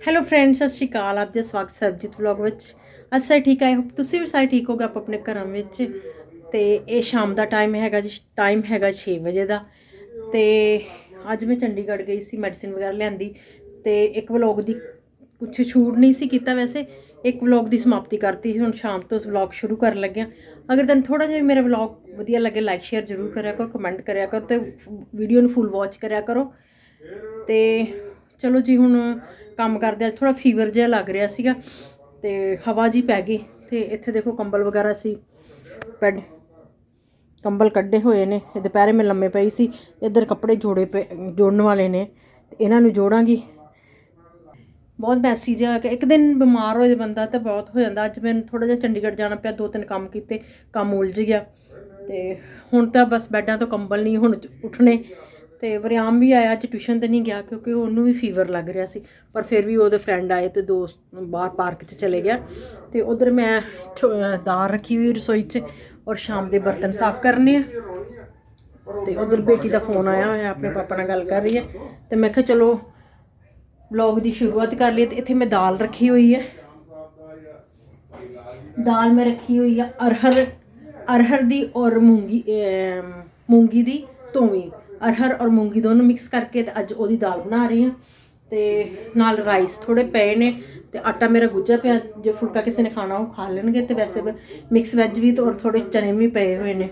Hello friends ਸਤਿ ਸ਼੍ਰੀ ਅਕਾਲ। ਆਪ ਜੀ ਸਵਾਗਤ ਸਰਬਜੀਤ ਵਲੌਗ ਵਿੱਚ। ਅਸੀਂ ਸਾਰੇ ਠੀਕ ਆਏ? ਹੋਪ ਤੁਸੀਂ ਵੀ ਸਾਰੇ ਠੀਕ ਹੋਗੇ ਆਪ ਆਪਣੇ ਘਰਾਂ ਵਿੱਚ। ਤੇ ਇਹ ਸ਼ਾਮ ਦਾ ਟਾਈਮ ਹੈਗਾ ਜੀ ਟਾਈਮ ਹੈਗਾ 6 ਵਜੇ ਦਾ। ਤੇ ਅੱਜ ਮੈਂ ਚੰਡੀਗੜ੍ਹ ਗਈ ਸੀ ਮੈਡੀਸਿਨ ਵਗੈਰਾ ਲਿਆਂਦੀ। ਤੇ ਇੱਕ ਵਲੌਗ ਦੀ ਕੁਛ ਛੂਟ ਨਹੀਂ ਸੀ ਕੀਤਾ ਵੈਸੇ। ਇੱਕ ਵਲੌਗ ਦੀ ਸਮਾਪਤੀ ਕਰਤੀ ਸੀ। ਹੁਣ ਸ਼ਾਮ ਤੋਂ ਉਸ ਵਲੌਗ ਸ਼ੁਰੂ ਕਰਨ ਲੱਗਿਆ। ਅਗਰ ਤੁਹਾਨੂੰ ਥੋੜਾ ਜਿਹਾ ਮੇਰਾ ਵਲੌਗ ਵਧੀਆ ਲੱਗੇ ਲਾਈਕ ਸ਼ੇਅਰ ਜ਼ਰੂਰ ਕਰਿਆ ਕਰੋ ਕਮੈਂਟ ਕਰਿਆ ਕਰੋ ਤੇ ਵੀਡੀਓ ਨੂੰ ਫੁੱਲ ਵਾਚ ਕਰਿਆ ਕਰੋ। ਤੇ ਚਲੋ ਜੀ, ਹੁਣ ਕੰਮ ਕਰਦੇ ਆ ਥੋੜਾ ਫੀਵਰ ਜਿਹਾ ਲੱਗ ਰਿਹਾ ਸੀਗਾ ਤੇ ਹਵਾ ਜੀ ਪੈ ਗਈ ਤੇ ਇੱਥੇ ਦੇਖੋ ਕੰਬਲ ਵਗੈਰਾ ਸੀ, ਬੈੱਡ ਕੰਬਲ ਕੱਢੇ ਹੋਏ ਨੇ, ਇਹ ਦੁਪਹਿਰੇ ਮੈਂ ਲੰਮੇ ਪਈ ਸੀ, ਇੱਧਰ ਕੱਪੜੇ ਜੋੜੇ ਪਏ, ਜੋੜਨ ਵਾਲੇ ਨੇ, ਤੇ ਇਹਨਾਂ ਨੂੰ ਜੋੜਾਂਗੀ। ਬਹੁਤ ਮੈਸੀ ਜਿਹਾ ਕਿ ਇੱਕ ਦਿਨ ਬਿਮਾਰ ਹੋ ਜਾਏ ਬੰਦਾ ਤਾਂ ਬਹੁਤ ਹੋ ਜਾਂਦਾ, ਅੱਜ ਮੈਨੂੰ ਥੋੜਾ ਜਿਹਾ ਚੰਡੀਗੜ੍ਹ ਜਾਣਾ ਪਿਆ, ਦੋ ਤਿੰਨ ਕੰਮ ਕੀਤੇ, ਕੰਮ ਉਲਝ ਗਿਆ ਤੇ ਹੁਣ ਤਾਂ ਬਸ ਬੈੱਡਾਂ ਤੋਂ ਕੰਬਲ ਨਹੀਂ, ਹੁਣ ਉੱਠਣੇ। ਤੇ ਵਰਿਆਮ ਵੀ ਆਇਆ, ਅੱਜ ਟਿਊਸ਼ਨ ਤੇ ਨਹੀਂ ਗਿਆ ਕਿਉਂਕਿ ਉਹਨੂੰ ਵੀ ਫੀਵਰ ਲੱਗ ਰਿਹਾ ਸੀ। ਪਰ ਫਿਰ ਵੀ ਉਹਦੇ ਫਰੈਂਡ ਆਏ ਤੇ ਦੋਸਤ ਬਾਹਰ ਪਾਰਕ 'ਚ ਚਲੇ ਗਿਆ। ਤੇ ਉਧਰ ਮੈਂ ਛੋ- ਦਾਲ ਰੱਖੀ ਹੋਈ ਰਸੋਈ 'ਚ ਔਰ ਸ਼ਾਮ ਦੇ ਬਰਤਨ ਸਾਫ਼ ਕਰਨੇ ਆ। ਤੇ ਉਧਰ ਬੇਟੀ ਦਾ ਫੋਨ ਆਇਆ ਹੋਇਆ, ਆਪਣੇ ਪਾਪਾ ਨਾਲ ਗੱਲ ਕਰ ਰਹੀ ਹੈ। ਤੇ ਮੈਂ ਕਿਹਾ ਚਲੋ ਵਲੌਗ ਦੀ ਸ਼ੁਰੂਆਤ ਕਰ ਲਈ ਤੇ ਇੱਥੇ ਮੈਂ ਦਾਲ ਰੱਖੀ ਹੋਈ ਹੈ। ਦਾਲ ਮੈਂ ਰੱਖੀ ਹੋਈ ਆ ਅਰਹਰ ਅਰਹਰ ਦੀ ਔਰ ਮੂੰਗੀ ਮੂੰਗੀ ਦੀ ਧੋਵੀਂ। ਅਰਹਰ ਔਰ ਮੂੰਗੀ ਦੋਨੋਂ ਮਿਕਸ ਕਰਕੇ ਤੇ ਅੱਜ ਉਹਦੀ ਦਾਲ ਬਣਾ ਰਹੀ ਹਾਂ। ਤੇ ਨਾਲ ਰਾਈਸ ਥੋੜੇ ਪਏ ਨੇ ਤੇ ਆਟਾ ਮੇਰਾ ਗੁੱਜਾ ਪਿਆ, ਜੇ ਫੁਲਕਾ ਕਿਸੇ ਨੇ ਖਾਣਾ ਉਹ ਖਾ ਲੈਣਗੇ ਤੇ ਵੈਸੇ ਮਿਕਸ ਵੈਜ ਵੀ ਤੇ ਔਰ ਥੋੜੇ ਚਨੇ ਵੀ ਪਏ ਹੋਏ ਨੇ।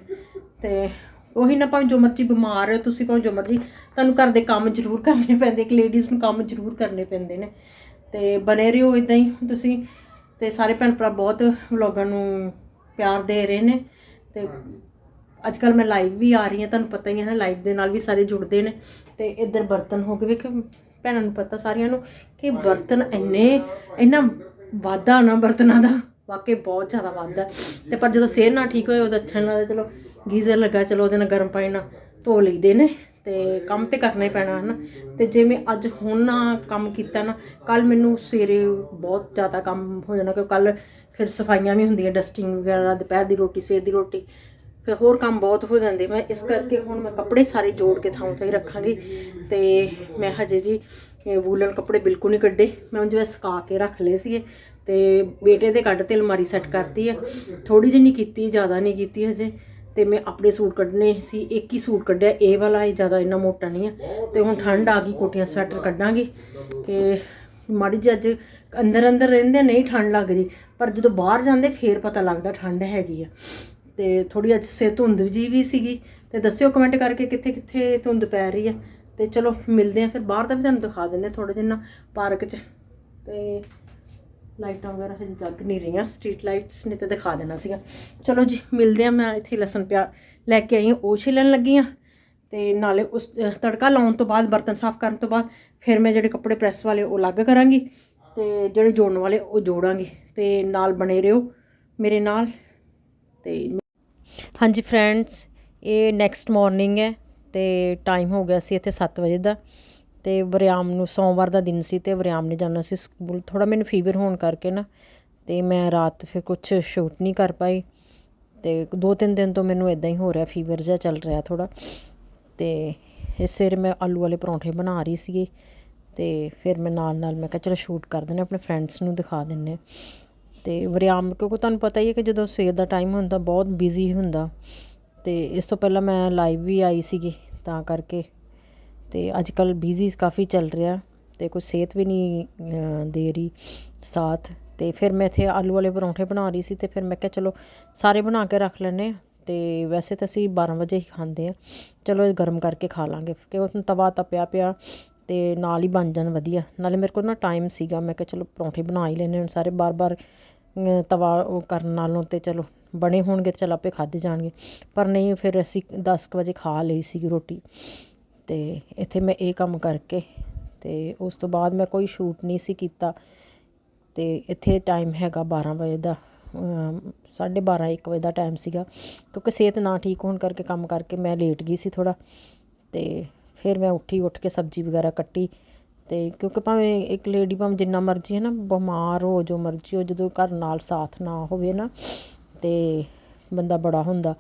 ਤੇ ਉਹੀ ਨਾ ਭਾਵੇਂ ਜੋ ਮਰਜ਼ੀ ਬਿਮਾਰ ਹੋ, ਤੁਸੀਂ ਭਾਵੇਂ ਜੋ ਮਰਜ਼ੀ, ਤੁਹਾਨੂੰ ਘਰ ਦੇ ਕੰਮ ਜ਼ਰੂਰ ਕਰਨੇ ਪੈਂਦੇ, ਇੱਕ ਲੇਡੀਜ਼ ਨੂੰ ਕੰਮ ਜ਼ਰੂਰ ਕਰਨੇ ਪੈਂਦੇ ਨੇ। ਤੇ ਬਨੇ ਰਹੋ ਇਦਾਂ ਹੀ ਤੁਸੀਂ। ਤੇ ਸਾਰੇ ਭੈਣ ਭਰਾ ਬਹੁਤ ਵਲੋਗਾਂ ਨੂੰ ਪਿਆਰ ਦੇ ਰਹੇ ਨੇ। ਤੇ ਅੱਜ ਕੱਲ ਮੈਂ ਲਾਈਵ ਵੀ ਆ ਰਹੀ ਹਾਂ, ਤੁਹਾਨੂੰ ਪਤਾ ਹੀ ਹੈ ਨਾ ਲਾਈਵ ਦੇ ਨਾਲ ਵੀ ਸਾਰੇ ਜੁੜਦੇ ਨੇ। ਤੇ ਇੱਧਰ ਬਰਤਨ ਹੋ ਗਏ ਵੇਖ ਭੈਣਾਂ ਨੂੰ ਪਤਾ ਸਾਰਿਆਂ ਨੂੰ ਕਿ ਬਰਤਨ ਇੰਨੇ, ਇੰਨਾ ਵਾਧਾ ਨਾ ਬਰਤਨਾਂ ਦਾ। ਵਾਕਈ ਬਹੁਤ ਜ਼ਿਆਦਾ ਵਾਧਾ। ਤੇ ਪਰ ਜਦੋਂ ਸਿਹਤ ਨਾ ਠੀਕ ਹੋਏ ਉਹਦਾ ਅੱਛਾ ਨਹੀਂ ਲੱਗਦਾ, ਚਲੋ ਗੀਜ਼ਰ ਲੱਗਾ, ਚਲੋ ਉਹਦੇ ਨਾਲ ਗਰਮ ਪਾਣੀ ਨਾਲ ਧੋ ਲਈਦੇ ਨੇ। ਤੇ ਕੰਮ ਤੇ ਕਰਨਾ ਹੀ ਪੈਣਾ, ਹਨਾ। ਤੇ ਮੈਂ ਅੱਜ ਹੁਣ ਨਾ ਕੰਮ ਕੀਤਾ ਨਾ ਕੱਲ ਮੈਨੂੰ ਸਵੇਰੇ ਬਹੁਤ ਜ਼ਿਆਦਾ ਕੰਮ ਹੋ ਜਾਣਾ ਕਿ ਕੱਲ ਫਿਰ ਸਫਾਈਆਂ ਵੀ ਹੁੰਦੀਆਂ ਡਸਟਿੰਗ ਵਗੈਰਾ, ਦੁਪਹਿਰ ਦੀ ਰੋਟੀ, ਸਵੇਰ ਦੀ ਰੋਟੀ। ਫਿਰ ਹੋਰ ਕੰਮ ਬਹੁਤ ਹੋ ਜਾਂਦੇ। ਮੈਂ ਇਸ ਕਰਕੇ ਹੁਣ ਮੈਂ ਕੱਪੜੇ ਸਾਰੇ ਜੋੜ ਕੇ ਥਾਂ ਤੇ ਹੀ ਰੱਖਾਂਗੀ। ਤੇ ਮੈਂ ਹਜੇ ਜੀ ਵੂਲਨ ਕੱਪੜੇ ਬਿਲਕੁਲ ਨਹੀਂ ਕੱਢੇ। ਮੈਂ ਉਹਨਾਂ ਜਿਵੇਂ ਸੁਕਾ ਕੇ ਰੱਖ ਲਏ ਸੀਗੇ। ਤੇ ਬੇਟੇ ਦੇ ਕੱਢ ਤੇ ਅਲਮਾਰੀ ਸੈੱਟ ਕਰਤੀ ਆ। ਥੋੜੀ ਜਿਹੀ ਨਹੀਂ ਕੀਤੀ, ਜ਼ਿਆਦਾ ਨਹੀਂ ਕੀਤੀ ਹਜੇ। ਤੇ ਮੈਂ ਆਪਣੇ ਸੂਟ ਕੱਢਨੇ ਸੀ, ਇੱਕ ਹੀ ਸੂਟ ਕੱਢਿਆ। ਇਹ ਵਾਲਾ ਇਹ ਜ਼ਿਆਦਾ ਇੰਨਾ ਮੋਟਾ ਨਹੀਂ ਹੈ ਤੇ ਹੁਣ ਠੰਡ ਆ ਗਈ, ਕੋਟੀਆਂ ਸਵੈਟਰ ਕੱਢਾਂਗੀ। ਕਿ ਮਾੜੀ ਜਿਹੀ ਅੱਜ ਅੰਦਰ ਅੰਦਰ ਰਹਿੰਦੇ ਨਹੀਂ ਠੰਡ ਲੱਗਦੀ। ਪਰ ਜਦੋਂ ਬਾਹਰ ਜਾਂਦੇ, ਫੇਰ ਪਤਾ ਲੱਗਦਾ ਠੰਡ ਹੈਗੀ ਆ। ਤੇ ਥੋੜੀ ਅੱਜ ਸੇ ਧੁੰਦ ਜੀ ਵੀ ਸੀਗੀ ਤੇ ਦੱਸਿਓ ਕਮੈਂਟ ਕਰਕੇ ਕਿੱਥੇ ਕਿੱਥੇ ਧੁੰਦ ਪੈ ਰਹੀ ਹੈ ਤੇ ਚਲੋ ਮਿਲਦੇ ਆ ਫਿਰ, ਬਾਹਰ ਦਾ ਵੀ ਤੁਹਾਨੂੰ ਦਿਖਾ ਦਿੰਦੇ ਥੋੜੇ ਜਿਹਾ ਨਾ, ਪਾਰਕ 'ਚ। ਤੇ ਲਾਈਟਾਂ ਵਗੈਰਾ ਹਜੇ ਜਗ ਨਹੀਂ ਰਹੀਆਂ ਸਟਰੀਟ ਲਾਈਟਸ ਨੇ ਤਾਂ ਦਿਖਾ ਦੇਣਾ ਸੀਗਾ। ਚਲੋ ਜੀ, ਮਿਲਦੇ ਆ, ਮੈਂ ਇੱਥੇ ਲਸਣ ਪਿਆ ਲੈ ਕੇ ਆਈ ਹਾਂ, ਉਹ ਛਿਲਣ ਲੱਗੀ ਆ ਤੇ ਨਾਲੇ ਉਸ ਤੜਕਾ ਲਾਉਣ ਤੋਂ ਬਾਅਦ, ਬਰਤਨ ਸਾਫ਼ ਕਰਨ ਤੋਂ ਬਾਅਦ, ਫਿਰ ਮੈਂ ਜਿਹੜੇ ਕੱਪੜੇ ਪ੍ਰੈਸ ਵਾਲੇ ਉਹ ਅਲੱਗ ਕਰਾਂਗੀ ਤੇ ਜਿਹੜੇ ਜੋੜਨ ਵਾਲੇ ਉਹ ਜੋੜਾਂਗੀ। ਤੇ ਨਾਲ ਬਣੇ ਰਹੋ ਮੇਰੇ ਨਾਲ ਤੇ ਹਾਂਜੀ ਫਰੈਂਡਸ ਇਹ ਨੈਕਸਟ ਮਾਰਨਿੰਗ ਹੈ ਤੇ ਟਾਈਮ ਹੋ ਗਿਆ ਸੀ ਇੱਥੇ 7 ਵਜੇ ਦਾ ਤੇ ਵਰਿਆਮ ਨੂੰ ਸੋਮਵਾਰ ਦਾ ਦਿਨ ਸੀ ਤੇ ਵਰਿਆਮ ਨੇ ਜਾਣਾ ਸੀ ਸਕੂਲ ਥੋੜਾ ਮੈਨੂੰ ਫੀਵਰ ਹੋਣ ਕਰਕੇ ਨਾ ਤੇ ਮੈਂ ਰਾਤ ਫਿਰ ਕੁਝ ਸ਼ੂਟ ਨਹੀਂ ਕਰ ਪਾਈ ਤੇ ਦੋ ਤਿੰਨ ਦਿਨ ਤੋਂ ਮੈਨੂੰ ਇਦਾਂ ਹੀ ਹੋ ਰਿਹਾ ਫੀਵਰ ਜਿਹਾ ਚੱਲ ਰਿਹਾ ਥੋੜਾ ਤੇ ਇਸ ਸਵੇਰੇ ਮੈਂ ਆਲੂ ਵਾਲੇ ਪਰੌਂਠੇ ਬਣਾ ਰਹੀ ਸੀਗੀ ਤੇ ਫਿਰ ਮੈਂ ਨਾਲ ਨਾਲ ਮੈਂ ਕਿਹਾ ਚਲੋ ਸ਼ੂਟ ਕਰ ਦਿੰਦੇ ਆਪਣੇ ਫਰੈਂਡਸ ਨੂੰ ਦਿਖਾ ਦਿੰਦੇ ਹਾਂ। ਤੇ ਵਰਿਆਮ, ਕਿਉਂਕਿ ਤੁਹਾਨੂੰ ਪਤਾ ਹੀ ਹੈ ਕਿ ਜਦੋਂ ਸਵੇਰ ਦਾ ਟਾਈਮ ਹੁੰਦਾ, ਬਹੁਤ ਬਿਜ਼ੀ ਹੁੰਦਾ। ਤੇ ਇਸ ਤੋਂ ਪਹਿਲਾਂ ਮੈਂ ਲਾਈਵ ਵੀ ਆਈ ਸੀਗੀ, ਤਾਂ ਕਰਕੇ। ਤੇ ਅੱਜ ਕੱਲ ਬਿਜ਼ੀ ਕਾਫੀ ਚੱਲ ਰਿਹਾ, ਤੇ ਕੋਈ ਸਿਹਤ ਵੀ ਨਹੀਂ ਦੇ ਰਹੀ, ਸਾਥ। ਤੇ ਫਿਰ ਮੈਂ ਇੱਥੇ ਆਲੂ ਵਾਲੇ ਪਰੌਂਠੇ ਬਣਾ ਰਹੀ ਸੀ, ਤੇ ਫਿਰ ਮੈਂ ਕਿਹਾ, ਚਲੋ, ਸਾਰੇ ਬਣਾ ਕੇ ਰੱਖ ਲੈਨੇ ਤੇ ਵੈਸੇ ਤਾਂ ਅਸੀਂ 12 ਵਜੇ ਹੀ ਖਾਂਦੇ ਆ ਚਲੋ, ਇਹ ਗਰਮ ਕਰਕੇ ਖਾ ਲਾਂਗੇ ਕਿ ਉਹ ਤਵਾ ਤਪਿਆ ਪਿਆ ਅਤੇ ਨਾਲ ਹੀ ਬਣ ਜਾਣ ਵਧੀਆ। ਨਾਲੇ ਮੇਰੇ ਕੋਲ ਨਾ ਟਾਈਮ ਸੀਗਾ, ਮੈਂ ਕਿਹਾ ਚਲੋ ਪਰੌਂਠੇ ਬਣਾ ਹੀ ਲੈਂਦੇ ਹੁਣ ਸਾਰੇ, ਬਾਰ-ਬਾਰ ਤਵਾ ਉਹ ਕਰਨ ਨਾਲੋਂ ਤੇ ਚਲੋ ਬਣੇ ਹੋਣਗੇ ਤੇ ਚਲ ਆਪੇ ਖਾਧੇ ਜਾਣਗੇ। ਪਰ ਨਹੀਂ, ਫਿਰ ਅਸੀਂ ਦਸ ਕੁ ਵਜੇ ਖਾ ਲਈ ਸੀ ਰੋਟੀ ਅਤੇ ਇੱਥੇ ਮੈਂ ਇਹ ਕੰਮ ਕਰਕੇ ਅਤੇ ਉਸ ਤੋਂ ਬਾਅਦ ਮੈਂ ਕੋਈ ਸ਼ੂਟ ਨਹੀਂ ਸੀ ਕੀਤਾ ਅਤੇ ਇੱਥੇ ਟਾਈਮ ਹੈਗਾ 12 ਵਜੇ ਦਾ ਸਾਢੇ 12 1 ਵਜੇ ਦਾ ਟਾਈਮ ਸੀਗਾ। ਕਿਉਂਕਿ ਸਿਹਤ ਨਾ ਠੀਕ ਹੋਣ ਕਰਕੇ, ਕੰਮ ਕਰਕੇ ਮੈਂ ਲੇਟ ਗਈ ਸੀ ਥੋੜ੍ਹਾ ਅਤੇ ਫਿਰ ਮੈਂ ਉੱਠੀ, ਉੱਠ ਕੇ ਸਬਜ਼ੀ ਵਗੈਰਾ ਕੱਟੀ ਅਤੇ ਕਿਉਂਕਿ ਭਾਵੇਂ ਇੱਕ ਲੇਡੀ ਭਾਵੇਂ ਜਿੰਨਾ ਮਰਜ਼ੀ ਹੈ ਨਾ, ਬਿਮਾਰ ਹੋ ਜੋ ਮਰਜ਼ੀ ਹੋ, ਜਦੋਂ ਘਰ ਨਾਲ ਸਾਥ ਨਾ ਹੋਵੇ ਨਾ ਤੇ ਬੰਦਾ ਬੜਾ ਹੁੰਦਾ।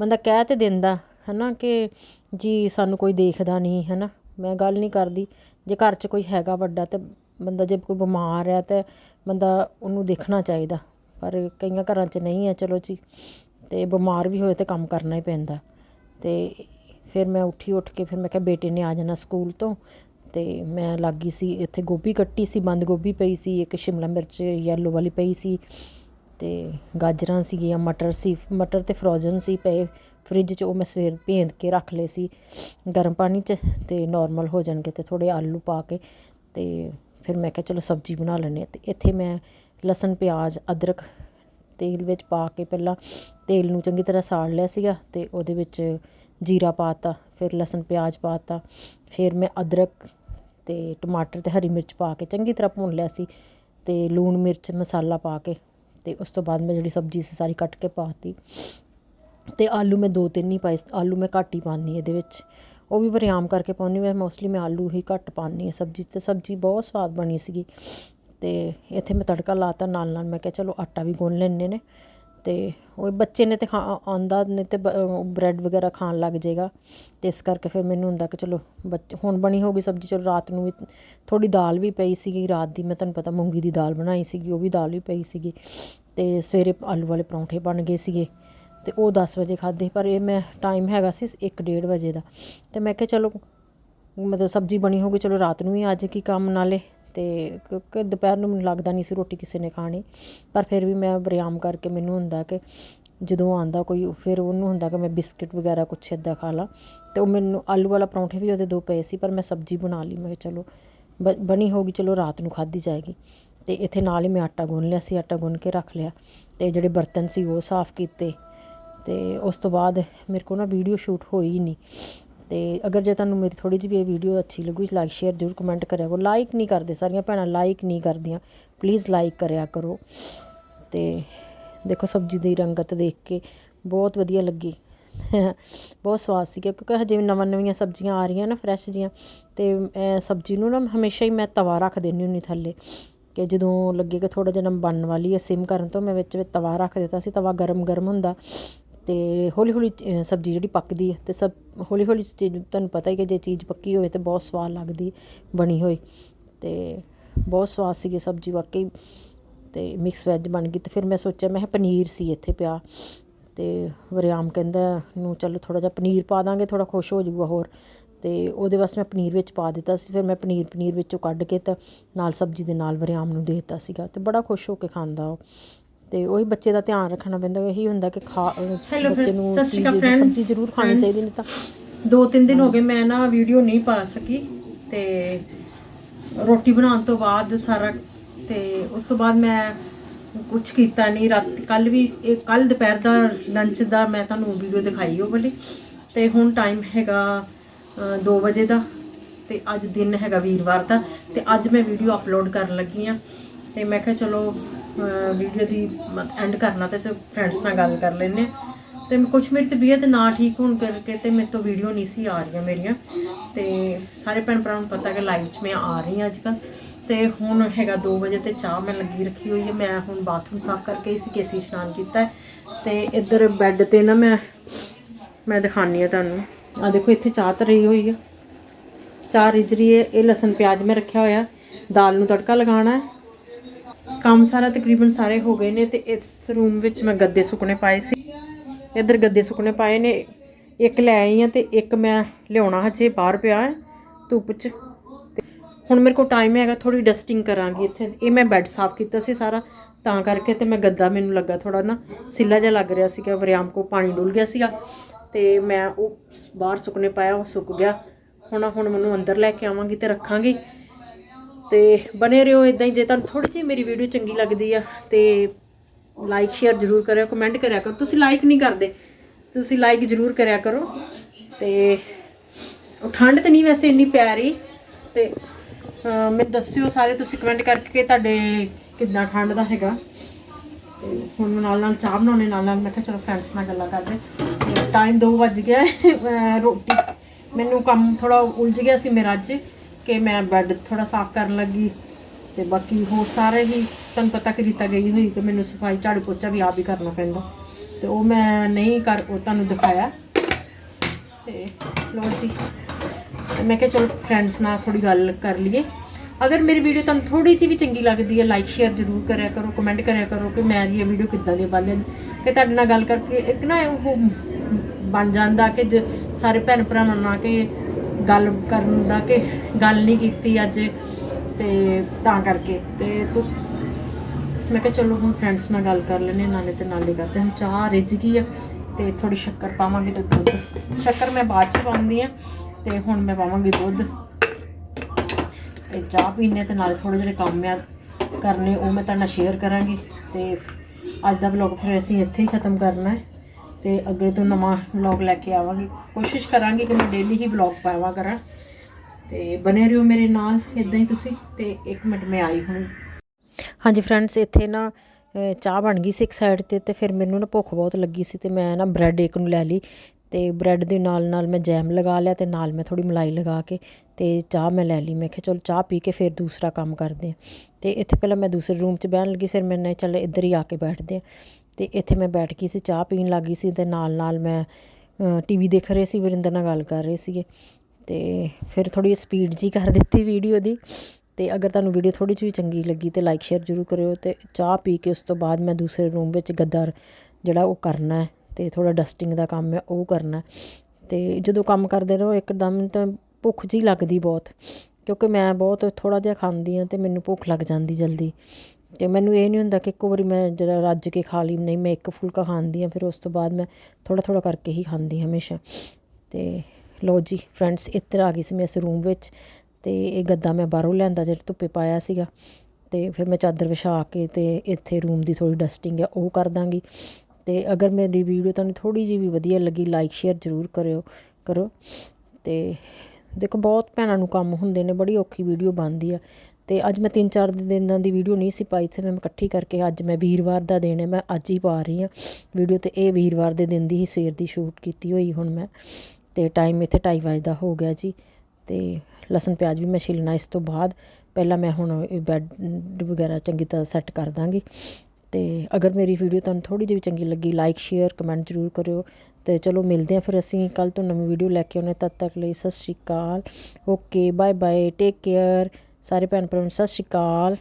ਬੰਦਾ ਕਹਿ ਤੇ ਦਿੰਦਾ ਹੈ ਨਾ ਕਿ ਜੀ ਸਾਨੂੰ ਕੋਈ ਦੇਖਦਾ ਨਹੀਂ ਹੈ ਨਾ ਮੈਂ ਗੱਲ ਨਹੀਂ ਕਰਦੀ। ਜੇ ਘਰ 'ਚ ਕੋਈ ਹੈਗਾ ਵੱਡਾ ਤੇ ਬੰਦਾ ਜੇ ਕੋਈ ਬਿਮਾਰ ਹੈ ਤੇ ਬੰਦਾ ਉਹਨੂੰ ਦੇਖਣਾ ਚਾਹੀਦਾ। ਪਰ ਕਈਆਂ ਘਰਾਂ 'ਚ ਨਹੀਂ ਹੈ, ਚਲੋ ਜੀ, ਤੇ ਬਿਮਾਰ ਵੀ ਹੋਏ ਤੇ ਕੰਮ ਕਰਨਾ ਹੀ ਪੈਂਦਾ। ਤੇ ਫਿਰ ਮੈਂ ਉੱਠੀ, ਉੱਠ ਕੇ ਫਿਰ ਮੈਂ ਕਿਹਾ, ਬੇਟੇ ਨੇ ਆ ਜਾਣਾ ਸਕੂਲ ਤੋਂ। ਤੇ ਮੈਂ ਲੱਗੀ ਸੀ, ਇੱਥੇ ਗੋਭੀ ਕੱਟੀ ਸੀ, ਬੰਦ ਗੋਭੀ ਪਈ ਸੀ, ਇੱਕ ਸ਼ਿਮਲਾ ਮਿਰਚ ਯੈਲੋ ਵਾਲੀ ਪਈ ਸੀ। ਤੇ ਗਾਜਰਾਂ ਸੀਗੀਆਂ, ਮਟਰ ਸੀ, ਮਟਰ ਤੇ ਫਰੋਜ਼ਨ ਸੀ ਪਏ। ਫ੍ਰਿਜ 'ਚ ਉਹ ਮੈਂ ਸਵੇਰ ਭੇਂਦ ਕੇ ਰੱਖ ਲਏ ਸੀ ਗਰਮ ਪਾਣੀ 'ਚ ਤੇ ਨਾਰਮਲ ਹੋ ਜਾਣਗੇ ਤੇ ਥੋੜੇ ਆਲੂ ਪਾ ਕੇ ਤੇ ਫਿਰ ਮੈਂ ਕਿਹਾ, ਚਲੋ ਸਬਜ਼ੀ ਬਣਾ ਲੈਂਦੇ ਹਾਂ। ਤੇ ਇੱਥੇ ਮੈਂ ਲਸਣ, ਪਿਆਜ਼, ਅਦਰਕ ਤੇਲ ਵਿੱਚ ਪਾ ਕੇ ਪਹਿਲਾਂ ਤੇਲ ਨੂੰ ਚੰਗੀ ਤਰ੍ਹਾਂ ਸਾੜ ਲਿਆ ਸੀਗਾ ਤੇ ਉਹਦੇ ਵਿੱਚ ਜੀਰਾ ਪਾਤਾ, ਫਿਰ ਲਸਣ, ਪਿਆਜ਼ ਪਾਤਾ, ਫਿਰ ਮੈਂ ਅਦਰਕ ਅਤੇ ਟਮਾਟਰ ਅਤੇ ਹਰੀ ਮਿਰਚ ਪਾ ਕੇ ਚੰਗੀ ਤਰ੍ਹਾਂ ਭੁੰਨ ਲਿਆ ਸੀ ਅਤੇ ਲੂਣ, ਮਿਰਚ, ਮਸਾਲਾ ਪਾ ਕੇ ਅਤੇ ਉਸ ਤੋਂ ਬਾਅਦ ਮੈਂ ਜਿਹੜੀ ਸਬਜ਼ੀ ਸੀ ਸਾਰੀ ਕੱਟ ਕੇ ਪਾਤੀ ਅਤੇ ਆਲੂ ਮੈਂ ਦੋ ਤਿੰਨ ਹੀ ਪਾਏ ਆਲੂ ਮੈਂ ਘੱਟ ਹੀ ਪਾਉਂਦੀ ਇਹਦੇ ਵਿੱਚ। ਉਹ ਵੀ ਵਰਿਆਮ ਕਰਕੇ ਪਾਉਂਦੀ ਮੈਂ ਮੋਸਟਲੀ ਮੈਂ ਆਲੂ ਹੀ ਘੱਟ ਪਾਉਂਦੀ ਹਾਂ ਸਬਜ਼ੀ 'ਚ ਤੇ ਸਬਜ਼ੀ ਬਹੁਤ ਸਵਾਦ ਬਣੀ ਸੀਗੀ ਅਤੇ ਇੱਥੇ ਮੈਂ ਤੜਕਾ ਲਾਤਾ ਨਾਲ ਨਾਲ ਮੈਂ ਕਿਹਾ ਚਲੋ ਆਟਾ ਵੀ ਗੁੰਨ ਲੈਣੇ ਨੇ। ਅਤੇ ਉਹ ਬੱਚੇ ਨੇ ਤਾਂ ਖਾ ਆਉਂਦਾ ਨੇ ਤੇ ਬ੍ਰੈਡ ਵਗੈਰਾ ਖਾਣ ਲੱਗ ਜਾਏਗਾ। ਅਤੇ ਇਸ ਕਰਕੇ ਫਿਰ ਮੈਨੂੰ ਹੁੰਦਾ ਕਿ ਚਲੋ ਬੱਚ, ਹੁਣ ਬਣੀ ਹੋਗੀ ਸਬਜ਼ੀ, ਚਲੋ ਰਾਤ ਨੂੰ ਵੀ ਥੋੜ੍ਹੀ ਦਾਲ ਵੀ ਪਈ ਸੀਗੀ, ਰਾਤ ਦੀ ਮੈਂ ਤੁਹਾਨੂੰ ਪਤਾ ਮੂੰਗੀ ਦੀ ਦਾਲ ਬਣਾਈ ਸੀਗੀ, ਉਹ ਵੀ ਦਾਲ ਵੀ ਪਈ ਸੀਗੀ। ਅਤੇ ਸਵੇਰੇ ਆਲੂ ਵਾਲੇ ਪਰੌਂਠੇ ਬਣ ਗਏ ਸੀਗੇ। ਅਤੇ ਉਹ 10 ਵਜੇ ਖਾਦੇ ਪਰ ਇਹ ਮੈਂ ਟਾਈਮ ਹੈਗਾ ਸੀ 1:30 ਵਜੇ ਦਾ। ਅਤੇ ਮੈਂ ਕਿਹਾ ਚਲੋ, ਮਤਲਬ ਸਬਜ਼ੀ ਬਣੀ ਹੋਗੀ ਚਲੋ ਰਾਤ ਨੂੰ ਵੀ ਅੱਜ ਕੀ ਕੰਮ ਨਾਲੇ। ਤੇ ਕਿਉਂਕਿ ਦੁਪਹਿਰ ਨੂੰ ਮੈਨੂੰ ਲੱਗਦਾ ਨਹੀਂ ਸੀ ਰੋਟੀ ਕਿਸੇ ਨੇ ਖਾਣੀ। ਪਰ ਫਿਰ ਵੀ ਮੈਂ ਬਰਿਆਮ ਕਰਕੇ ਮੈਨੂੰ ਹੁੰਦਾ ਕਿ ਜਦੋਂ ਆਂਦਾ ਕੋਈ, ਫਿਰ ਉਹਨੂੰ ਹੁੰਦਾ ਕਿ ਮੈਂ ਬਿਸਕਿਟ ਵਗੈਰਾ ਕੁਛ ਇੱਦਾਂ ਖਾ ਲਾਂ। ਤੇ ਉਹ ਮੈਨੂੰ ਆਲੂ ਵਾਲਾ ਪਰੌਂਠੇ ਵੀ ਉਹਦੇ ਦੋ ਪਏ ਸੀ, ਪਰ ਮੈਂ ਸਬਜ਼ੀ ਬਣਾ ਲਈ। ਮੈਂ ਕਿਹਾ ਚਲੋ, ਬ- ਬਣੀ ਹੋਗੀ ਚਲੋ ਰਾਤ ਨੂੰ ਖਾਧੀ ਜਾਏਗੀ। ਤੇ ਇੱਥੇ ਨਾਲ ਹੀ ਮੈਂ ਆਟਾ ਗੁੰਨ ਲਿਆ ਸੀ, ਆਟਾ ਗੁੰਨ ਕੇ ਰੱਖ ਲਿਆ। ਤੇ ਜਿਹੜੇ ਬਰਤਨ ਸੀ ਉਹ ਸਾਫ਼ ਕੀਤੇ। ਤੇ ਉਸ ਤੋਂ ਬਾਅਦ ਮੇਰੇ ਕੋਲ ਨਾ ਵੀਡੀਓ ਸ਼ੂਟ ਹੋਈ ਨਹੀਂ। ਤੇ ਅਗਰ ਜੇ ਤੁਹਾਨੂੰ ਮੇਰੀ ਥੋੜੀ ਜਿਹੀ ਵੀ ਇਹ ਵੀਡੀਓ ਅੱਛੀ ਲੱਗੀ ਲਾਈਕ ਸ਼ੇਅਰ ਜ਼ਰੂਰ ਕਮੈਂਟ ਕਰਿਆ ਕਰੋ। ਲਾਈਕ ਨਹੀਂ ਕਰਦੇ ਸਾਰੀਆਂ ਭੈਣਾਂ ਲਾਈਕ ਨਹੀਂ ਕਰਦੀਆਂ। ਪਲੀਜ਼ ਲਾਈਕ ਕਰਿਆ ਕਰੋ। ਤੇ ਦੇਖੋ ਸਬਜ਼ੀ ਦੀ ਰੰਗਤ ਦੇਖ ਕੇ ਬਹੁਤ ਵਧੀਆ ਲੱਗੀ। ਬਹੁਤ ਸਵਾਦ ਸੀ, ਕਿਉਂਕਿ ਹਜੇ ਨਵਾਂ ਨਵੀਆਂ ਸਬਜ਼ੀਆਂ ਆ ਰਹੀਆਂ ਨਾ ਫਰੈਸ਼ ਜੀਆਂ। ਤੇ ਸਬਜ਼ੀ ਨੂੰ ਨਾ ਹਮੇਸ਼ਾ ਹੀ ਮੈਂ ਤਵਾ ਰੱਖ ਦਿੰਦੀ ਹੁੰਦੀ ਥੱਲੇ, ਕਿ ਜਦੋਂ ਲੱਗੇ ਕਿ ਥੋੜਾ ਜਿਹਾ ਬਣਨ ਵਾਲੀ ਹੈ, ਸਿਮ ਕਰਨ ਤੋਂ ਮੈਂ ਵਿੱਚ ਵਿੱਚ ਤਵਾ ਰੱਖ ਦਿੱਤਾ ਸੀ। ਤਵਾ ਗਰਮ ਗਰਮ ਹੁੰਦਾ। ਤੇ ਹੌਲੀ ਹੌਲੀ ਸਬਜ਼ੀ ਜਿਹੜੀ ਪੱਕਦੀ ਹੈ ਤੇ ਸਭ ਹੌਲੀ ਹੌਲੀ ਚੀਜ਼, ਤੁਹਾਨੂੰ ਪਤਾ ਹੀ ਕਿ ਜੇ ਚੀਜ਼ ਪੱਕੀ ਹੋਵੇ ਤੇ ਬਹੁਤ ਸਵਾਦ ਲੱਗਦੀ, ਬਣੀ ਹੋਈ ਤੇ ਬਹੁਤ ਸਵਾਦ ਸੀਗੀ ਸਬਜ਼ੀ ਵਾਕਈ ਤੇ ਮਿਕਸ ਵੈਜ ਬਣ ਗਈ ਤੇ ਫਿਰ ਮੈਂ ਸੋਚਿਆ, ਮੈਂ ਪਨੀਰ ਸੀ ਇੱਥੇ ਪਿਆ ਤੇ ਵਰਿਆਮ ਕਹਿੰਦਾ ਨੂੰ ਚਲੋ ਥੋੜਾ ਜਿਹਾ ਪਨੀਰ ਪਾ ਦਾਂਗੇ ਥੋੜਾ ਖੁਸ਼ ਹੋ ਜਾਊਗਾ ਹੋਰ ਤੇ ਉਹਦੇ ਵਾਸਤੇ ਮੈਂ ਪਨੀਰ ਵਿੱਚ ਪਾ ਦਿੱਤਾ ਸੀ, ਫਿਰ ਮੈਂ ਪਨੀਰ ਪਨੀਰ ਵਿੱਚੋਂ ਕੱਢ ਕੇ ਤਾਂ ਨਾਲ ਸਬਜ਼ੀ ਦੇ ਨਾਲ ਵਰਿਆਮ ਨੂੰ ਦੇ ਦਿੱਤਾ ਸੀਗਾ ਤੇ ਬੜਾ ਖੁਸ਼ ਹੋ ਕੇ ਖਾਂਦਾ ਉਹ। ਤੇ ਉਹੀ ਬੱਚੇ ਦਾ ਧਿਆਨ ਰੱਖਣਾ ਪੈਂਦਾ ਇਹੀ ਹੁੰਦਾ ਕਿ ਖਾ ਬੱਚੇ ਨੂੰ ਸਬਜ਼ੀ ਜ਼ਰੂਰ ਖਾਣੀ। ਚਾਹੀਦੀ ਨਹੀਂ ਤਾਂ ਦੋ ਤਿੰਨ ਦਿਨ ਹੋ ਗਏ ਮੈਂ ਨਾ ਵੀਡੀਓ ਨਹੀਂ ਪਾ ਸਕੀ ਤੇ ਰੋਟੀ ਬਣਾਉਣ ਤੋਂ ਬਾਅਦ ਸਾਰਾ ਤੇ ਉਸ ਤੋਂ ਬਾਅਦ ਮੈਂ ਕੁਝ ਕੀਤਾ ਨਹੀਂ। ਰਾਤ ਕੱਲ ਵੀ ਇਹ ਕੱਲ ਦੁਪਹਿਰ ਦਾ ਲੰਚ ਦਾ ਮੈਂ ਤੁਹਾਨੂੰ ਵੀਡੀਓ ਦਿਖਾਈ ਉਹ ਵਾਲੀ। ਤੇ ਹੁਣ ਟਾਈਮ ਹੈਗਾ 2 ਵਜੇ ਦਾ ਤੇ ਅੱਜ ਦਿਨ ਹੈਗਾ ਵੀਰਵਾਰ ਦਾ ਤੇ ਅੱਜ ਮੈਂ ਵੀਡੀਓ ਅਪਲੋਡ ਕਰਨ ਲੱਗੀ ਆ ਤੇ ਮੈਂ ਕਿਹਾ ਚਲੋ ਵੀਡੀਓ ਦੀ ਐਂਡ ਕਰਨਾ ਤੇ ਫਰੈਂਡਸ ਨਾਲ ਗੱਲ ਕਰ ਲੈਨੇ ਆ ਤੇ ਕੁਝ ਮੇਰੀ ਤਬੀਅਤ ਨਾ ਠੀਕ ਹੋਣ ਕਰਕੇ ਤੇ ਮੇਰੇ ਤੋਂ ਵੀਡੀਓ ਨਹੀਂ ਸੀ ਆ ਰਹੀਆਂ ਮੇਰੀਆਂ। ਤੇ ਸਾਰੇ ਭੈਣ ਭਰਾਵਾਂ ਨੂੰ ਪਤਾ ਕਿ ਲਾਈਵ 'ਚ ਮੈਂ ਆ ਰਹੀ ਹਾਂ ਅੱਜ ਕੱਲ੍ਹ ਤੇ ਹੁਣ ਹੈਗਾ 2 ਵਜੇ ਤੇ ਚਾਹ ਮੈਂ ਲੱਗੀ ਰੱਖੀ ਹੋਈ ਹੈ। ਮੈਂ ਹੁਣ ਬਾਥਰੂਮ ਸਾਫ਼ ਕਰਕੇ ਇਸ ਕੇਸੀ ਇਸ਼ਨਾਨ ਕੀਤਾ ਹੈ। ਤੇ ਇੱਧਰ ਬੈੱਡ ਤੇ ਨਾ ਮੈਂ ਮੈਂ ਦਿਖਾਣੀ ਆ ਤੁਹਾਨੂੰ। ਆ ਦੇਖੋ, ਇੱਥੇ ਚਾਹ ਧਰੀ ਹੋਈ ਆ। ਚਾਹ ਰਿੱਝ ਰਹੀ ਹੈ। ਇਹ ਲਸਣ ਪਿਆਜ਼ ਮੈਂ ਰੱਖਿਆ ਹੋਇਆ। ਦਾਲ ਨੂੰ ਤੜਕਾ ਲਗਾਉਣਾ ਹੈ। ਕੰਮ ਸਾਰਾ ਤਕਰੀਬਨ ਸਾਰੇ ਹੋ ਗਏ ਨੇ ਤੇ ਇਸ ਰੂਮ ਵਿੱਚ ਮੈਂ ਗੱਦੇ ਸੁੱਕਣੇ ਪਾਏ ਸੀ। ਇੱਧਰ ਗੱਦੇ ਸੁੱਕਣੇ ਪਾਏ ਨੇ, ਇੱਕ ਲੈ ਆਈ ਆ ਤੇ ਇੱਕ ਮੈਂ ਲਿਆਉਣਾ ਹਜੇ ਬਾਹਰ ਪਿਆ ਹੈ ਧੁੱਪ 'ਚ। ਤੇ ਹੁਣ ਮੇਰੇ ਕੋਲ ਟਾਈਮ ਹੈਗਾ ਥੋੜੀ ਡਸਟਿੰਗ ਕਰਾਂਗੀ ਇੱਥੇ। ਇਹ ਮੈਂ ਬੈੱਡ ਸਾਫ਼ ਕੀਤਾ ਸੀ ਸਾਰਾ, ਤਾਂ ਕਰਕੇ ਤੇ ਮੈਂ ਗੱਦਾ ਮੈਨੂੰ ਲੱਗਾ ਥੋੜਾ ਨਾ ਸਿੱਲਾ ਜਿਹਾ ਲੱਗ ਰਿਹਾ ਸੀਗਾ, ਵਰਿਆਮ ਕੋ ਪਾਣੀ ਡੁੱਲ ਗਿਆ ਸੀਗਾ। ਤੇ ਮੈਂ ਉਹ ਬਾਹਰ ਸੁੱਕਣੇ ਪਾਇਆ, ਉਹ ਸੁੱਕ ਗਿਆ। ਹੁਣ ਹੁਣ ਮੈਨੂੰ ਅੰਦਰ ਲੈ ਕੇ ਆਵਾਂਗੀ ਤੇ ਰੱਖਾਂਗੀ। ਤੇ ਬਨੇ ਰਹੋ ਇਦਾਂ ਹੀ, ਜੇ ਤੁਹਾਨੂੰ ਥੋੜੀ ਜਿਹੀ ਮੇਰੀ ਵੀਡੀਓ ਚੰਗੀ ਲੱਗਦੀ ਆ, ਤੇ ਲਾਈਕ ਸ਼ੇਅਰ ਜ਼ਰੂਰ ਕਰਿਓ ਕਮੈਂਟ ਕਰਿਆ ਕਰੋ। ਤੁਸੀਂ ਲਾਈਕ ਨਹੀਂ ਕਰਦੇ, ਤੁਸੀਂ ਲਾਈਕ ਜ਼ਰੂਰ ਕਰਿਆ ਕਰੋ। ਤੇ ਉਹ ਠੰਡ ਤੇ ਨਹੀਂ ਵੈਸੇ ਇੰਨੀ ਪੈ ਰਹੀ, ਤੇ ਮੈਨੂੰ ਦੱਸਿਓ ਸਾਰੇ, ਤੁਸੀਂ ਕਮੈਂਟ ਕਰਕੇ ਕਿ ਤੁਹਾਡੇ ਕਿੰਨਾ ਠੰਡ ਦਾ ਹੈਗਾ। ਤੇ ਹੁਣ ਮੈਂ ਨਾਲ ਨਾਲ ਚਾਹ ਬਣਾਉਣੇ, ਨਾਲ ਨਾਲ ਮੈਂ ਕਿਹਾ ਚਲੋ ਫਰੈਂਡਸ ਨਾਲ ਗੱਲਾਂ ਕਰਦੇ। ਟਾਈਮ 2 ਵੱਜ ਗਿਆ ਰੋਟੀ। ਮੈਨੂੰ ਕੰਮ ਥੋੜਾ ਉਲਝ ਗਿਆ ਸੀ ਮੇਰਾ ਅੱਜ। ਕਿ ਮੈਂ ਬੈੱਡ ਥੋੜਾ ਸਾਫ਼ ਕਰਨ ਲੱਗੀ ਤੇ ਬਾਕੀ ਹੋਰ ਸਾਰੇ ਹੀ, ਤੁਹਾਨੂੰ ਪਤਾ ਕਿ ਰੀਤਾ ਗਈ ਹੋਈ ਤੇ ਮੈਨੂੰ ਸਫ਼ਾਈ ਝਾੜੂ ਪੋਚਾ ਵੀ ਆਪ ਹੀ ਕਰਨਾ ਪੈਂਦਾ। ਤੇ ਉਹ ਮੈਂ ਨਹੀਂ ਕਰ, ਉਹ ਤੁਹਾਨੂੰ ਦਿਖਾਇਆ। ਤੇ ਲੋ ਜੀ ਮੈਂ ਕਿਹਾ ਚਲੋ ਫਰੈਂਡਸ ਨਾਲ ਥੋੜੀ ਗੱਲ ਕਰ ਲਈਏ। ਅਗਰ ਮੇਰੀ ਵੀਡੀਓ ਤੁਹਾਨੂੰ ਥੋੜੀ ਜਿਹੀ ਵੀ ਚੰਗੀ ਲੱਗਦੀ ਹੈ ਲਾਈਕ ਸ਼ੇਅਰ ਜ਼ਰੂਰ ਕਰਿਆ ਕਰੋ ਕਮੈਂਟ ਕਰਿਆ ਕਰੋ ਕਿ ਮੈਂ ਇਹ ਵੀਡੀਓ ਕਿੱਦਾਂ ਦੀ ਬਣਦੀ ਕਿ ਤੁਹਾਡੇ ਨਾਲ ਗੱਲ ਕਰਕੇ ਇੱਕ ਨਾ ਉਹ ਬਣ ਜਾਂਦਾ ਕਿ ਜ- ਸਾਰੇ ਭੈਣ ਭਰਾਵਾਂ ਨਾਲ ਕਿ ਗੱਲ ਕਰਨ ਦਾ ਕਿ ਗੱਲ ਨਹੀਂ ਕੀਤੀ ਅੱਜ ਤੇ ਤਾਂ ਕਰਕੇ। ਤੇ ਤੂੰ ਮੈਂ ਕਿਹਾ ਚਲੋ ਹੁਣ ਫਰੈਂਡਸ ਨਾਲ ਗੱਲ ਕਰ ਲੈਨੇ ਨਾਲੇ ਤੇ ਨਾਲੇ ਕਰਦੇ ਹਾਂ। ਚਾਹ ਰਿੱਝ ਗਈ ਆ ਤੇ ਥੋੜੀ ਸ਼ੱਕਰ ਪਾਵਾਂਗੇ ਤੇ ਦੁੱਧ। ਸ਼ੱਕਰ ਮੈਂ ਬਾਅਦ ਚ ਪਾਉਂਦੀ ਆ ਤੇ ਹੁਣ ਮੈਂ ਪਾਵਾਂਗੀ ਦੁੱਧ। ਤੇ ਚਾਹ ਪੀਣੇ ਤੇ ਨਾਲੇ ਥੋੜੇ ਜਿਹੜੇ ਕੰਮ ਆ ਕਰਨੇ, ਉਹ ਮੈਂ ਤੁਹਾਡੇ ਨਾਲ ਸ਼ੇਅਰ ਕਰਾਂਗੀ। ਤੇ ਅੱਜ ਦਾ ਵਲੌਗ ਫਿਰ ਅਸੀਂ ਇੱਥੇ ਹੀ ਖਤਮ ਕਰਨਾ ਹੈ। ਤੇ ਅੱਗੇ ਤੋਂ ਨਵਾਂ ਵਲੌਗ ਲੈ ਕੇ ਆਵਾਂਗੀ। ਕੋਸ਼ਿਸ਼ ਕਰਾਂਗੀ ਕਿ ਮੈਂ ਡੇਲੀ ਹੀ ਵਲੌਗ ਪਾਵਾ ਕਰਾਂ। ਤੇ ਬਨੇ ਰਹੋ ਮੇਰੇ ਨਾਲ ਇਦਾਂ ਹੀ ਤੁਸੀਂ, ਤੇ 1 ਮਿੰਟ ਮੈਂ ਆਈ ਹੁਣ। ਹਾਂਜੀ ਫਰੈਂਡਸ ਇੱਥੇ ਨਾ ਚਾਹ ਬਣ ਗਈ ਸੀ ਇੱਕ ਸਾਈਡ ਤੇ ਤੇ ਫਿਰ ਮੈਨੂੰ ਨਾ ਭੁੱਖ ਬਹੁਤ ਲੱਗੀ ਸੀ ਤੇ ਮੈਂ ਨਾ ਬ੍ਰੈਡ ਇੱਕ ਨੂੰ ਲੈ ਲਈ। ਤੇ ਬ੍ਰੈਡ ਦੇ ਨਾਲ ਨਾਲ ਮੈਂ ਜੈਮ ਲਗਾ ਲਿਆ ਤੇ ਨਾਲ ਮੈਂ ਥੋੜੀ ਮਲਾਈ ਲਗਾ ਕੇ ਤੇ ਚਾਹ ਮੈਂ ਲੈ ਲਈ। ਮੈਂ ਕਿਹਾ ਚਲ ਚਾਹ ਪੀ ਕੇ ਫਿਰ ਦੂਸਰਾ ਕੰਮ ਕਰਦੇ ਆ ਤੇ ਇੱਥੇ ਪਹਿਲਾਂ ਮੈਂ ਦੂਸਰੇ ਰੂਮ 'ਚ ਬਹਿਣ ਲੱਗੀ, ਫਿਰ ਮੈਨੇ ਚੱਲ ਇੱਧਰ ਹੀ ਆ ਕੇ ਬੈਠਦੇ ਆ ਅਤੇ ਇੱਥੇ ਮੈਂ ਬੈਠ ਗਈ ਸੀ, ਚਾਹ ਪੀਣ ਲੱਗ ਗਈ ਸੀ ਅਤੇ ਨਾਲ ਨਾਲ ਮੈਂ ਟੀਵੀ ਦੇਖ ਰਹੇ ਸੀ, ਵਰਿੰਦਰ ਨਾਲ ਗੱਲ ਕਰ ਰਹੇ ਸੀਗੇ। ਅਤੇ ਫਿਰ ਥੋੜ੍ਹੀ ਸਪੀਡ ਜਿਹੀ ਕਰ ਦਿੱਤੀ ਵੀਡੀਓ ਦੀ। ਅਤੇ ਅਗਰ ਤੁਹਾਨੂੰ ਵੀਡੀਓ ਥੋੜ੍ਹੀ ਜਿਹੀ ਚੰਗੀ ਲੱਗੀ ਤਾਂ ਲਾਈਕ ਸ਼ੇਅਰ ਜ਼ਰੂਰ ਕਰਿਓ ਅਤੇ ਚਾਹ ਪੀ ਕੇ ਉਸ ਤੋਂ ਬਾਅਦ ਮੈਂ ਦੂਸਰੇ ਰੂਮ ਵਿੱਚ ਗੱਦਰ ਜਿਹੜਾ ਉਹ ਕਰਨਾ ਅਤੇ ਥੋੜ੍ਹਾ ਡਸਟਿੰਗ ਦਾ ਕੰਮ ਹੈ, ਉਹ ਕਰਨਾ ਅਤੇ ਜਦੋਂ ਕੰਮ ਕਰਦੇ ਰਹੋ, ਇੱਕਦਮ ਤਾਂ ਭੁੱਖ ਜੀ ਲੱਗਦੀ ਬਹੁਤ, ਕਿਉਂਕਿ ਮੈਂ ਬਹੁਤ ਥੋੜ੍ਹਾ ਜਿਹਾ ਖਾਂਦੀ ਹਾਂ ਅਤੇ ਮੈਨੂੰ ਭੁੱਖ ਲੱਗ ਜਾਂਦੀ ਜਲਦੀ। ਅਤੇ ਮੈਨੂੰ ਇਹ ਨਹੀਂ ਹੁੰਦਾ ਕਿ ਇੱਕੋ ਵਾਰੀ ਮੈਂ ਜਿਹੜਾ ਰੱਜ ਕੇ ਖਾ ਲਈ, ਨਹੀਂ ਮੈਂ ਇੱਕ ਫੁਲਕਾ ਖਾਂਦੀ ਹਾਂ, ਫਿਰ ਉਸ ਤੋਂ ਬਾਅਦ ਮੈਂ ਥੋੜ੍ਹਾ ਥੋੜ੍ਹਾ ਕਰਕੇ ਹੀ ਖਾਂਦੀ ਹਮੇਸ਼ਾ। ਅਤੇ ਲੋ ਜੀ ਫਰੈਂਡਸ ਇੱਧਰ ਆ ਗਈ ਸੀ ਮੈਂ ਇਸ ਰੂਮ ਵਿੱਚ ਤੇ ਇਹ ਗੱਦਾ ਮੈਂ ਬਾਹਰੋਂ ਲਿਆਂਦਾ ਜਿਹੜਾ ਧੁੱਪੇ ਪਾਇਆ ਸੀਗਾ। ਤੇ ਫਿਰ ਮੈਂ ਚਾਦਰ ਵਿਛਾ ਕੇ ਤੇ ਇੱਥੇ ਰੂਮ ਦੀ ਥੋੜੀ ਡਸਟਿੰਗ ਹੈ ਉਹ ਕਰ ਦਾਂਗੀ। ਤੇ ਅਗਰ ਮੇਰੀ ਵੀਡੀਓ ਤੁਹਾਨੂੰ ਥੋੜੀ ਜਿਹੀ ਵੀ ਵਧੀਆ ਲੱਗੀ, ਲਾਈਕ, ਸ਼ੇਅਰ ਜ਼ਰੂਰ ਕਰਿਓ, ਕਰੋ। ਤੇ ਦੇਖੋ, ਬਹੁਤ ਭੈਣਾਂ ਨੂੰ ਕੰਮ ਹੁੰਦੇ ਨੇ, ਬੜੀ ਔਖੀ ਵੀਡੀਓ ਬਣਦੀ ਆ। ਤੇ ਅੱਜ ਮੈਂ 3-4 ਦਿਨਾਂ ਦੀ ਵੀਡੀਓ ਨਹੀਂ ਸੀ ਪਾਈ ਸੀ ਮੈਂ ਇਕੱਠੀ ਕਰਕੇ ਅੱਜ ਮੈਂ ਵੀਰਵਾਰ ਦਾ ਦਿਨ ਹੈ, ਮੈਂ ਅੱਜ ਹੀ ਪਾ ਰਹੀ ਹਾਂ ਵੀਡੀਓ ਤੇ ਇਹ ਵੀਰਵਾਰ ਦੇ ਦਿਨ ਦੀ ਹੀ ਸਵੇਰ ਦੀ ਸ਼ੂਟ ਕੀਤੀ ਹੋਈ ਹੁਣ ਮੈਂ ਤੇ ਟਾਈਮ ਇੱਥੇ 2:30 ਵਜੇ ਦਾ ਹੋ ਗਿਆ ਜੀ ਤੇ ਲਸਣ ਪਿਆਜ਼ ਵੀ ਮੈਂ ਛਿਲਣਾ ਇਸ ਤੋਂ ਬਾਅਦ, ਪਹਿਲਾਂ ਮੈਂ ਹੁਣ ਬੈੱਡ ਵਗੈਰਾ ਚੰਗੀ ਤਰ੍ਹਾਂ ਸੈੱਟ ਕਰ ਦਾਂਗੀ ਤੇ ਅਗਰ ਮੇਰੀ ਵੀਡੀਓ ਤੁਹਾਨੂੰ ਥੋੜੀ ਜਿਹੀ ਚੰਗੀ ਲੱਗੀ ਲਾਈਕ ਸ਼ੇਅਰ ਕਮੈਂਟ ਜ਼ਰੂਰ ਕਰਿਓ ਤੇ ਚਲੋ ਮਿਲਦੇ ਹਾਂ ਫਿਰ ਅਸੀਂ ਕੱਲ ਤੋਂ ਨਵੀਂ ਵੀਡੀਓ ਲੈ ਕੇ ਆਉਣੇ ਤਦ ਤੱਕ ਲਈ ਸਤਿ ਸ਼੍ਰੀ ਅਕਾਲ okay bye bye take care ਸਾਰੇ ਭੈਣ ਭਰਾਵਾਂ ਨੂੰ ਸਤਿ ਸ਼੍ਰੀ ਅਕਾਲ।